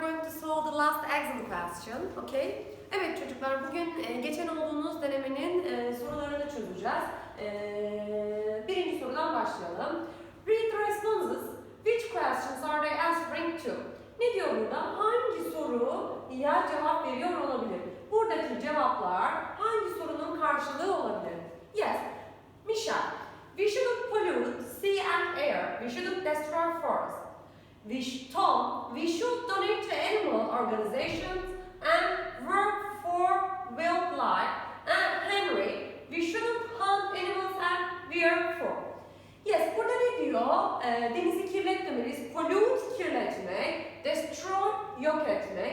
going to solve the last exam question, okay? Evet çocuklar, bugün e, geçen olduğunuz denemenin e, sorularını çözeceğiz. E, birinci sorudan başlayalım. Read the responses. Which questions are they answering to? Ne diyor burada? Hangi soruya cevap veriyor olabilir? Buradaki cevaplar hangi sorunun karşılığı olabilir? Yes, Michelle. We shouldn't pollute sea and air. We shouldn't destroy forests. We sh- Tom, we should donate to animal organizations and work for wildlife. And Henry, we shouldn't hunt animals and wear fur. Yes, burada ne diyor? Ee, eh, denizi kirletmemeliyiz. Pollute, kirletmek. Destroy, yok etmek.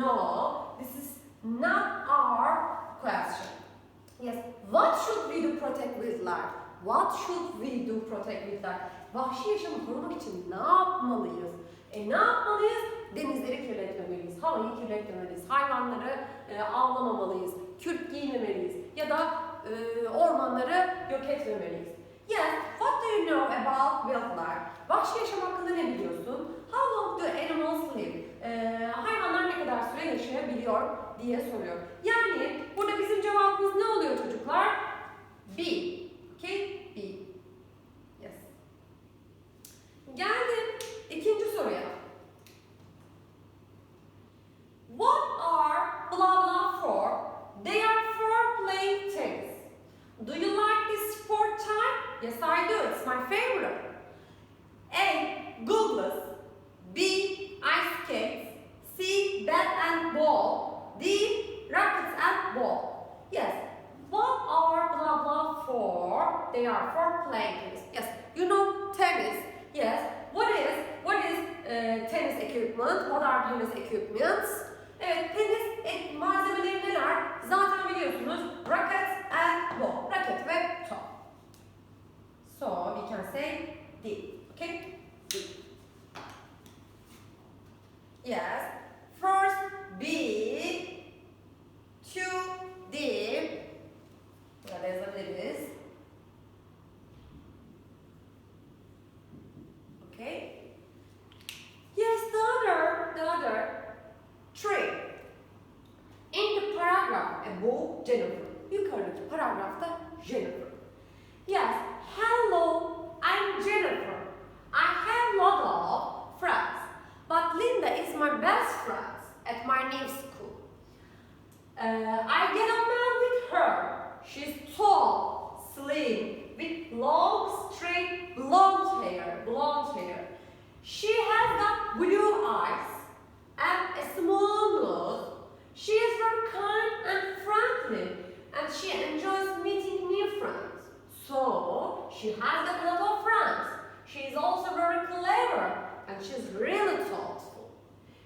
No, this is not our question. Yes, what should we do protect wildlife? What should we do protect wildlife? Vahşi yaşamı korumak için ne yapmalıyız? E ne yapmalıyız? Denizleri kirletmemeliyiz, havayı kirletmemeliyiz, hayvanları e, avlamamalıyız, kürk giymemeliyiz ya da e, ormanları yok etmemeliyiz. Yes, what do you know about wildlife? Vahşi yaşam hakkında ne biliyorsun? How long do animals live? E, hayvanlar yaşayabiliyor diye soruyor. Yani burada bizim cevabımız ne oluyor çocuklar? B. Okay? B. Yes. Geldim ikinci soruya. What are blah blah for? They are for playing tennis. Do you like this sport time? Yes, I do. It's my favorite. Okay. Yes, the other, the other. Three. In the paragraph above Jennifer. Yukarıdaki paragrafta Jennifer. Yes, hello, I'm Jennifer. I have lot of friends, but Linda is my best friend at my new school. Uh, I get along with her. She's tall, slim, with long, straight, blonde hair, blonde hair. She has got blue eyes and a small nose. She is very kind and friendly, and she enjoys meeting new friends. So, she has got a lot of friends. She is also very clever, and she's really thoughtful.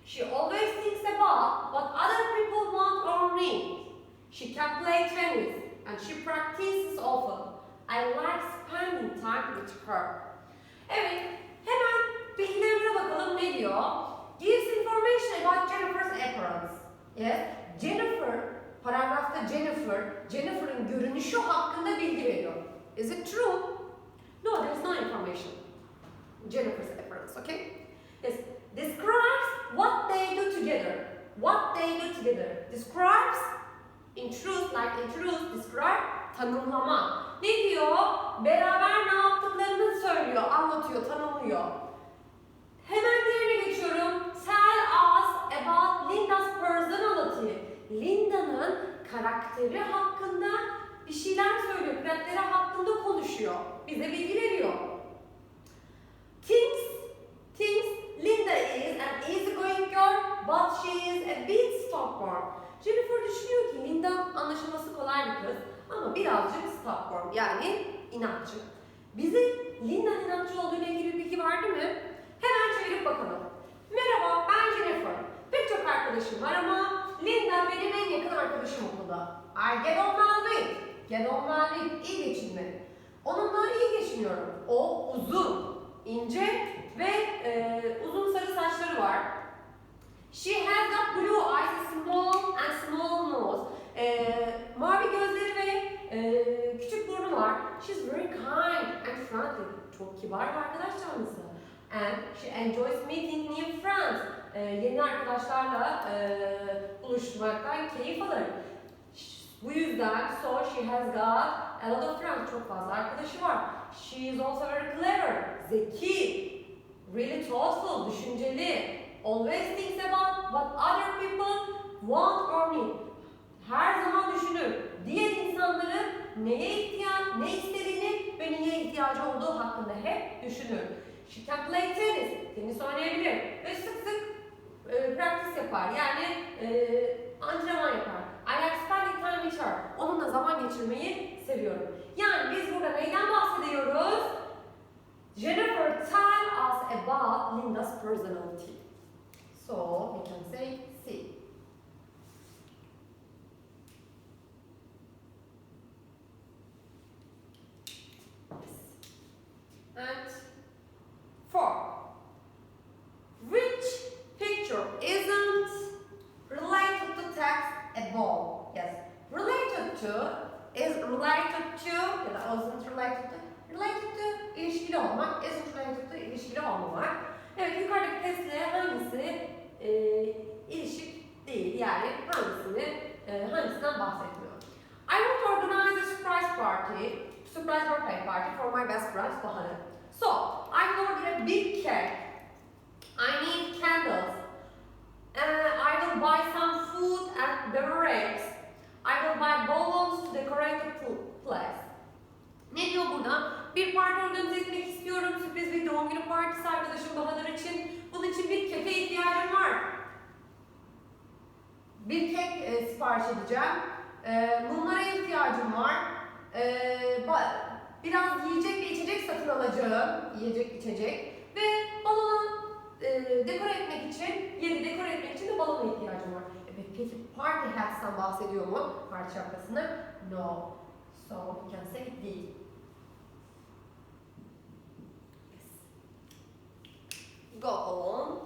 She always thinks about what other people want or need. She can play tennis, and she practices often. I like spending time with her. Evet, hemen bilgilerimize bakalım ne diyor? Gives information about Jennifer's appearance. Yes, Jennifer, paragrafta Jennifer, Jennifer'ın görünüşü hakkında bilgi veriyor. Is it true? No, there is no information. Jennifer's appearance, okay? Yes, describes what they do together. What they do together. Describes, in truth, like in truth, describe, tanımlama. Ne diyor? Beraber ne yaptıklarını söylüyor, anlatıyor, tanımlıyor. Hemen diğerine geçiyorum. Tell us about Linda's personality. Linda'nın karakteri hakkında bir şeyler söylüyor. Karakteri hakkında konuşuyor. Bize bilgi veriyor. Thinks, thinks Linda is an easygoing girl, but she is a bit stubborn. Jennifer düşünüyor ki Linda anlaşılması kolay bir kız ama birazcık stubborn yani inatçı. Bize Linda'nın inatçı olduğu ile ilgili bir bilgi verdi mi? Hemen çevirip bakalım. Merhaba ben Jennifer. Pek çok arkadaşım var ama Linda benim en yakın arkadaşım okulda. I get on well with. Get on well with. iyi geçinme. Onunla iyi geçiniyorum. O uzun, ince ve e, uzun sarı saçları var. She has got blue eyes, small and small nose. E, mavi gözleri ve e, küçük burnu var. She's very kind and friendly. Çok kibar bir arkadaş canlısı. And she enjoys meeting new friends. E, yeni arkadaşlarla e, buluşmaktan keyif alır. Bu yüzden so she has got a lot of friends. Çok fazla arkadaşı var. She is also very clever. Zeki. Really thoughtful, düşünceli. Always thinks about what other people want or need. Her zaman düşünür. Diğer insanların neye ihtiyaç, ne istediğini ve neye ihtiyacı olduğu hakkında hep düşünür. She can play tennis. Tenis oynayabilir. Ve sık sık e, practice yapar. Yani e, antrenman yapar. I like spending time with her. Onunla zaman geçirmeyi seviyorum. Yani biz burada neyden bahsediyoruz? Jennifer tell us about Linda's personality. So we can say C. And four. Which picture isn't related to text at all? Yes. Related to is related to ya da isn't related to related to ilişkili olmak, isn't related to ilişkili olmamak. Evet yukarıdaki testle hangisi e, ilişik değil yani hangisini e, hangisinden bahsetmiyor. I want to organize a surprise party, surprise birthday party for my best friend Bahane. So I will order a big cake. I need candles. Uh, I will buy some food and beverages. I will buy balloons to decorate the pl- place. Ne diyor burada? Bir parti organize etmek istiyorum. Sürpriz bir doğum günü partisi arkadaşım Bahadır için. Bunun için bir keke ihtiyacım var. Bir kek e, sipariş edeceğim. E, mumlara ihtiyacım var. E, biraz yiyecek ve içecek satın alacağım. Yiyecek, içecek. Ve balonu e, dekore etmek için, yeri dekore etmek için de balona ihtiyacım var. Evet, peki party hats'tan bahsediyor mu? Parti şapkasını? No. So we can say D. Yes. Go on.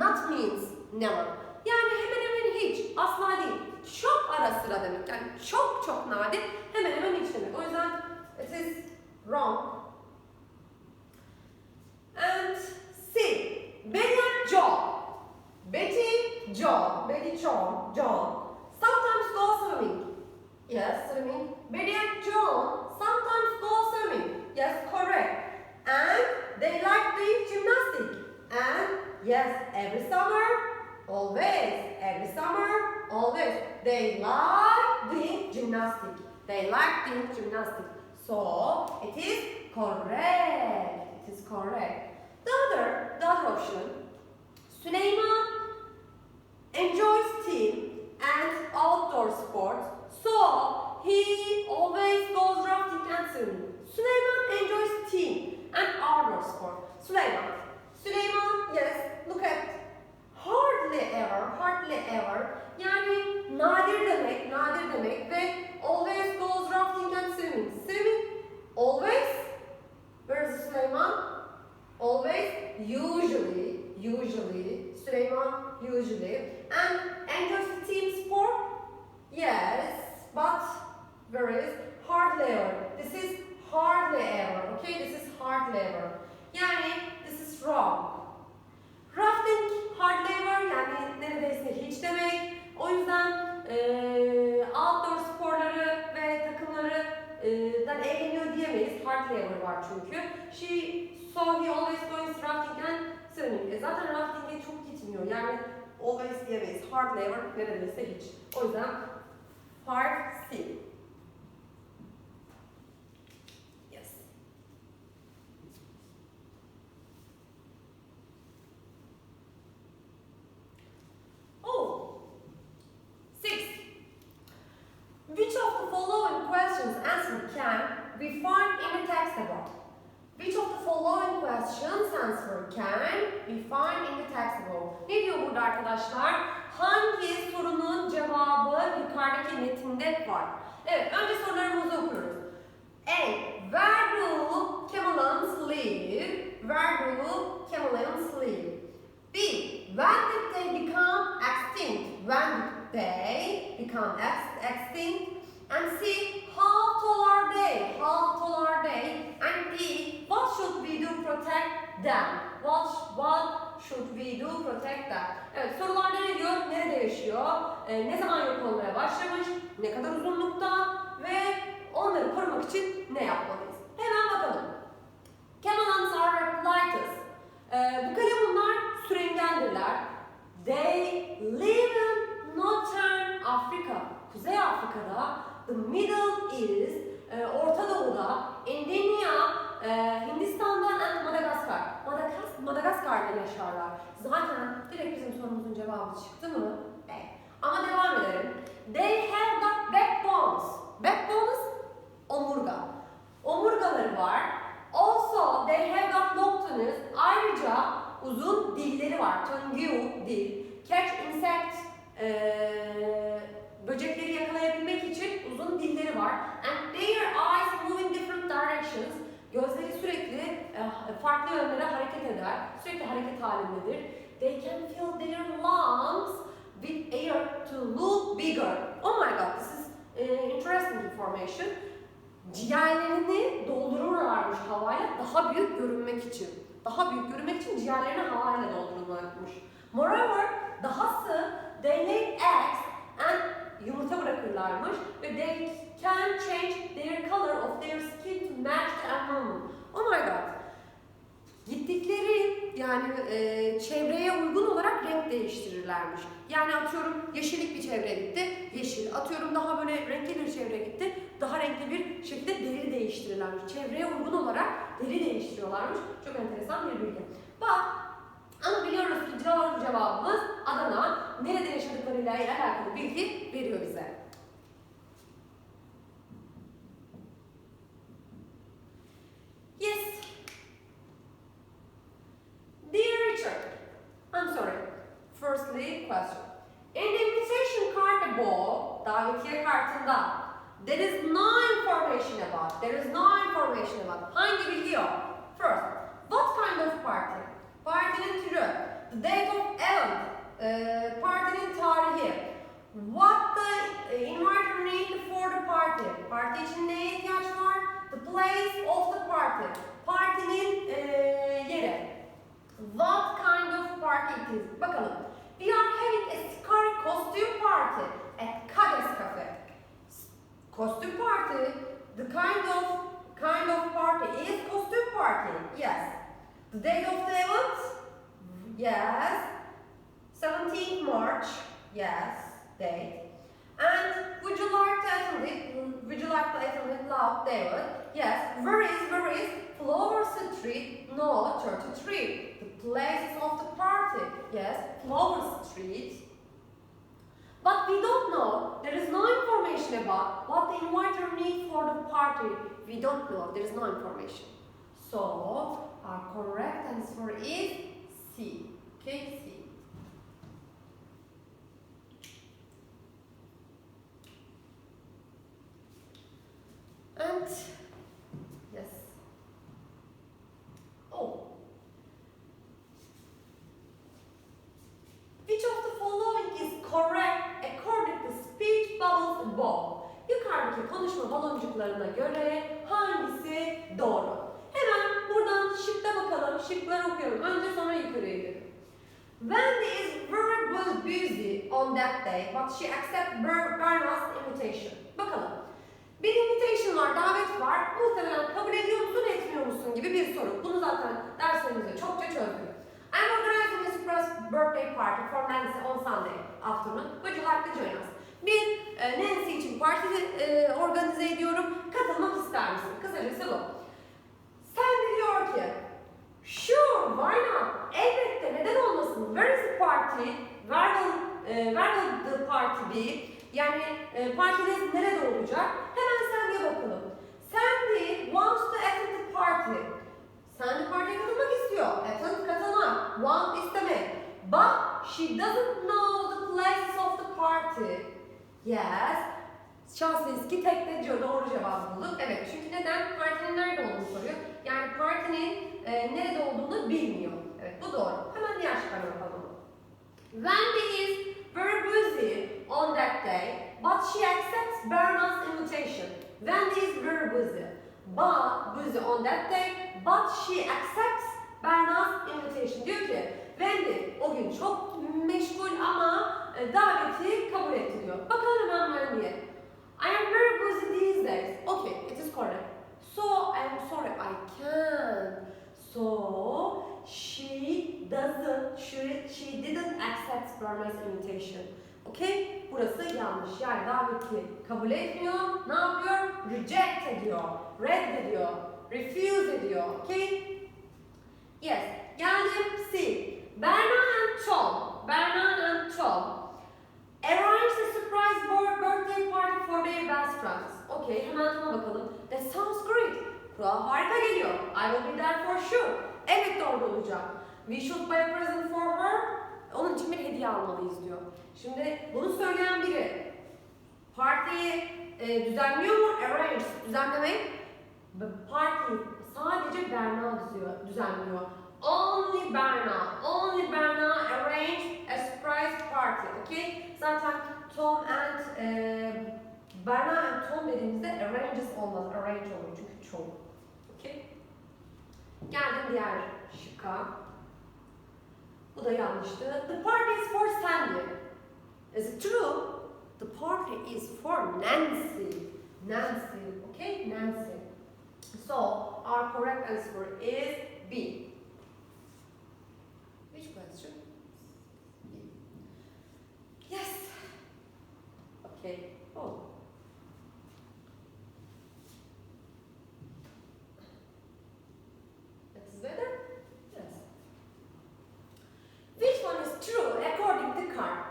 Not means never. Yani hemen hemen hiç, asla değil. Çok ara sıra demek. Yani çok çok nadir, hemen hemen hiç demek. O yüzden it is wrong. And C. Betty John. Betty, John. Betty, John. John. Sometimes go swimming. Yes, swimming. Betty and John sometimes go swimming. Yes, correct. And they like doing gymnastics. And yes, every summer, always, every summer, always, they like doing gymnastics. They like doing gymnastics. So it is correct. It is correct. The other, the other option, Süleyman enjoys team and outdoor sports, so he always goes rafting and swimming. Süleyman enjoys team and outdoor sport. Süleyman. Süleyman, yes, look at hardly ever, hardly ever. Yani nadir demek, nadir demek ve always goes rafting and swimming. Swimming, always. Where is Süleyman? Always, usually, usually, Süleyman usually. And enters the team sport? Yes, but where is hardly ever? This is hardly ever, okay? This is hardly ever. Yani this is wrong. Rafting hardly ever yani neredeyse hiç demek. O yüzden eee outdoor sporları ve takımları eee, dan eğleniyor diyemeyiz. Hardly ever var çünkü. She so he always goes rafting and swimming. E zaten rafting'e çok gitmiyor. Yani always diyemeyiz. Hardly ever neredeyse hiç. O yüzden part C. yukarıdaki metinde var? Evet, önce sorularımızı okuyoruz. A. Where do chameleons live? Where do chameleons live? B. When did they become extinct? When did they become ex- extinct? And C. How tall are they? How tall are they? And D. What should we do to protect them? What what should we do protect them? Evet sorularda ne diyor? Nerede yaşıyor? Ee, ne zaman yok olmaya başlamış? Ne kadar uzunlukta? Ve onları korumak için ne yapmalıyız? Hemen bakalım. Camelons are reptiles. Ee, bu kalemunlar sürengendirler. They live in northern Africa. Kuzey Afrika'da, the Middle East, e, Orta Doğu'da, Endenya, e, Hindistan'dan and Madagaskar. Madagas Madagaskar'da yaşarlar. Zaten direkt bizim sorumuzun cevabı çıktı mı? Evet. Ama devam edelim. They have got backbones. Backbones, omurga. Omurgaları var. Also, they have got long tongues. Ayrıca uzun dilleri var. Tongue, dil. Catch insect, eee, böcekleri yakalayabilmek için uzun dilleri var. And their eyes move in different directions. Gözleri sürekli e, farklı yönlere hareket eder. Sürekli hareket halindedir. They can fill their lungs with air to look bigger. Oh my god, this is eh, interesting information. Ciğerlerini doldururlarmış havayla daha büyük görünmek için. Daha büyük görünmek için ciğerlerini havayla doldururlarmış. Moreover, dahası they lay eggs and yumurta bırakırlarmış ve they can change their color of their skin to match the environment. Oh my god. Gittikleri yani e, çevreye uygun olarak renk değiştirirlermiş. Yani atıyorum yeşillik bir çevreye gitti, yeşil. Atıyorum daha böyle renkli bir çevreye gitti, daha renkli bir şekilde deri değiştirirlermiş. Çevreye uygun olarak deri değiştiriyorlarmış. Çok enteresan bir bilgi. Bak ama biliyoruz ki doğru cevabımız Adana. Nerede yaşadıklarıyla alakalı bilgi veriyor bize. paso. Kind of kind of party is costume party. Yes. The date of the event? Yes. 17th March. Yes. Date. And would you like to attend it? Would you like to attend it, love, David? Yes. Where is, where is Flower Street? No, 33. The place of the party. Yes, Flower Street. But we don't know. There is no information about what the inviter needs for the party. We don't know. There is no information. So, our correct answer is C. Okay, C. And Wendy is very bu- busy on that day, but she accepts Ber- Bernard's invitation. Bakalım. Bir invitation var, davet var. Muhtemelen kabul ediyor musun, etmiyor musun gibi bir soru. Bunu zaten derslerimizde çokça çözdük. I'm organizing a surprise birthday party for Nancy on Sunday afternoon. Would you like to join us? Bir e, Nancy için parti e, organize ediyorum. Katılmak ister misin? Kısacası bu. Sen de diyor ki, sure, why not? Elbette, neden olmasın? Where is the party? Where will, e, where party be? Yani e, partiniz nerede olacak? Hemen sen de bakalım. Sandy wants to attend the party. Sandy partiye katılmak istiyor. Attend katılmak. Want istemek. But she doesn't know the places of the party. Yes. Şanslıyız ki tek de diyor doğru cevabı bulduk. Evet çünkü neden? Partinin nerede olduğunu soruyor. Yani partinin e, nerede olduğunu bilmiyor. Evet bu doğru. Hemen diğer şıklara bakalım. Wendy is busy on that day, but she accepts Bernard's invitation. Wendy is very busy, but busy on that day, but she accepts Bernard's invitation. Diyor ki Wendy o gün çok meşgul ama e, daveti kabul etti diyor. Bakalım hemen Wendy'ye. I am very busy these days. Okay, it is correct. So I am sorry, I can't. So she doesn't, she, she didn't accept Bernard's invitation. Okay? Burası yanlış. Yani daveti kabul etmiyor. Ne yapıyor? Reject ediyor. Reddediyor. Refuse ediyor. Okay? Yes. Geldim C. Berna and Tom. Berna and Tom. Arrange a surprise bir- birthday party for their best friends. Okay, hemen Tom'a bakalım. That sounds great. Kulağa harika geliyor. I will be there for sure. Evet doğru olacak. We should buy a present for her. Onun için bir hediye almalıyız diyor. Şimdi bunu söyleyen biri partiyi e, düzenliyor mu? Arrange, düzenlemek. Parti sadece Berna düzüyor, düzenliyor. Only Berna, only Berna arrange a surprise party. Okay? Zaten Tom and e, Berna and Tom dediğimizde arranges olmaz, arrange olur çünkü çoğu. Geldim diğer şıkka. Bu da yanlıştı. The party is for Sandy. Is it true? The party is for Nancy. Nancy, okay? Nancy. So, our correct answer is B. Which question? Yes. Okay. Oh. That's better? Yes. Which one is true according to Carr?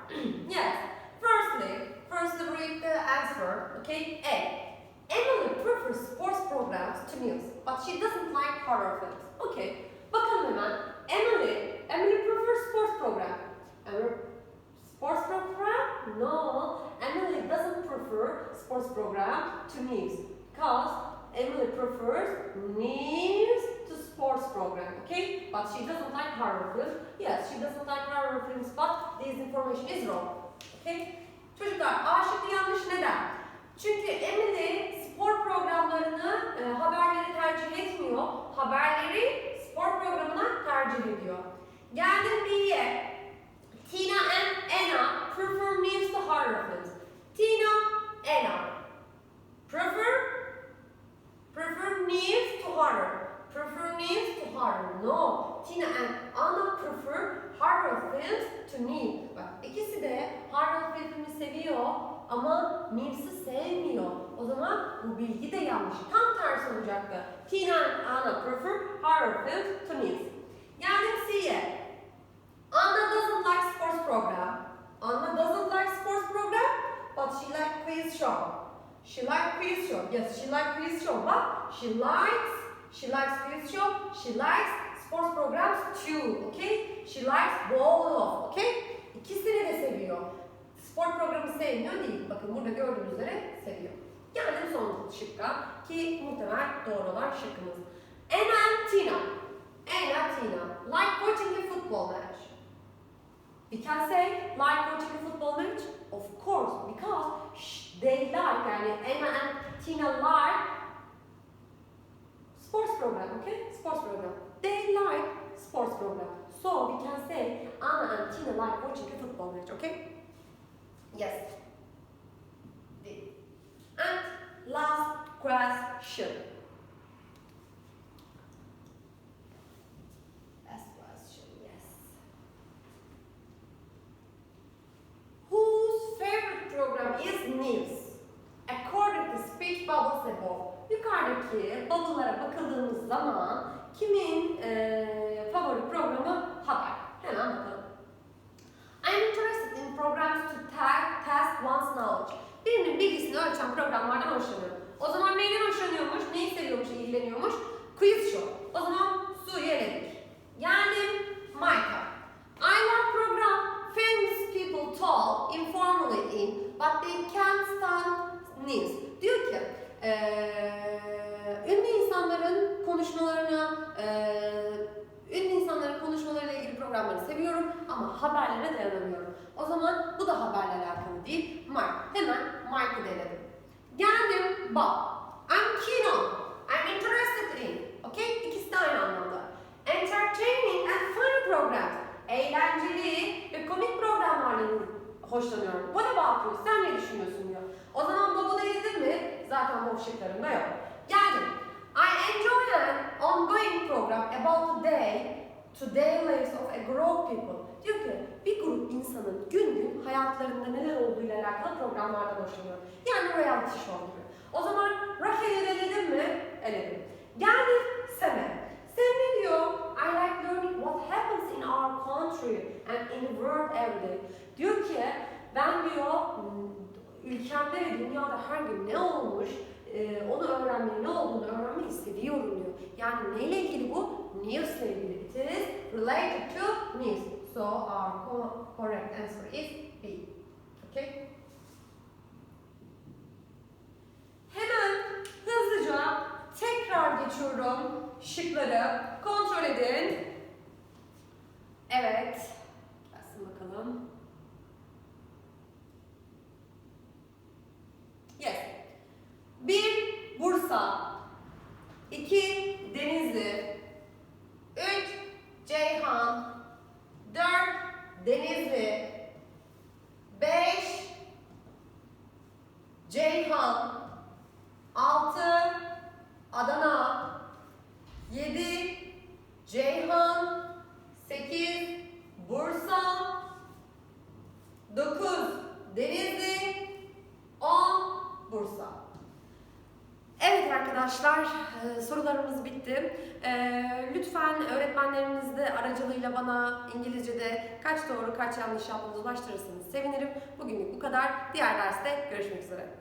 yes. Firstly, firstly read the answer. Okay. A. Emily prefers sports programs to news, but she doesn't like horror films. Okay. Bakalım hemen. Emily, Emily prefers sports program. Emily, sports program? No. Emily doesn't prefer sports program to news because Emily prefers news to sports program. Okay, but she doesn't like horror films, but this information is wrong. Okay? Çocuklar A şıkkı yanlış neden? Çünkü Emily spor programlarını, e, haberleri tercih etmiyor. Haberleri spor programına tercih ediyor. Geldim B'ye. Tina and Anna prefer news to horror films. Tina, Anna. Prefer? Prefer news to horror. Prefer news to horror. No. Tina and Anna prefer horror films to news. Bak ikisi de horror filmini seviyor ama news'ı sevmiyor. O zaman bu bilgi de yanlış. Tam tersi olacaktı. Tina and Anna prefer horror films to news. Geldim C'ye. Anna doesn't like sports program. Anna doesn't like sports program, but she like quiz show. She like quiz show. Yes, she like quiz show. But she likes, she likes quiz show. She likes sports programs too. Okay? She likes both. Okay? İkisini de seviyor. Spor programı sevmiyor değil. Bakın burada gördüğünüz üzere seviyor. Geldim son şıkka ki muhtemel doğru olan şıkkımız. Anna Tina. Anna Tina like watching a football match. We can say like watching a football match? Of course, because they like, yani Emma and Tina like sports program, okay? Sports program. They like sports program. So we can say Anna and Tina like watching a football match, okay? Yes. And last question. İn but they can't stand news. Diyor ki eee ünlü insanların konuşmalarını eee, ünlü insanların konuşmalarıyla ilgili programları seviyorum ama haberlere dayanamıyorum. O zaman bu da haberle alakalı değil. Mark. Hemen Mark'ı denedim. Geldim Bob. I'm keen on. I'm interested in. Okay? İkisi de aynı anlamda. Entertaining and funny programs. Eğlenceli ve komik programlarla hoşlanıyorum. About you? Sen ne düşünüyorsun diyor. O zaman Bob'u denedim mi? Zaten boş şıklarımda yok. Geldim. I enjoy an ongoing program about the day to day lives of a group people. Diyor ki bir grup insanın gün gün hayatlarında neler olduğuyla alakalı programlardan hoşlanıyor. Yani reality show gibi. O zaman Rachel'i eledim mi? Eledim. Geldim Sem'e. Sem ne diyor? I like learning what happens in our country and in the world every day. Diyor ki ben diyor "Hmm, ülkemde ve dünyada her gün ne olmuş e, onu öğrenmeyi, ne olduğunu öğrenmeyi seviyorum diyor. Yani neyle ilgili bu? News'la ilgili. İs related to news. So our co- correct answer is B. Okay? Hemen hızlıca tekrar geçiyorum şıkları. Kontrol edin. Evet. Gelsin bakalım. Yes. Bir Bursa. iki yanlış yaptığınızı ulaştırırsanız sevinirim. Bugünlük bu kadar. Diğer derste görüşmek üzere.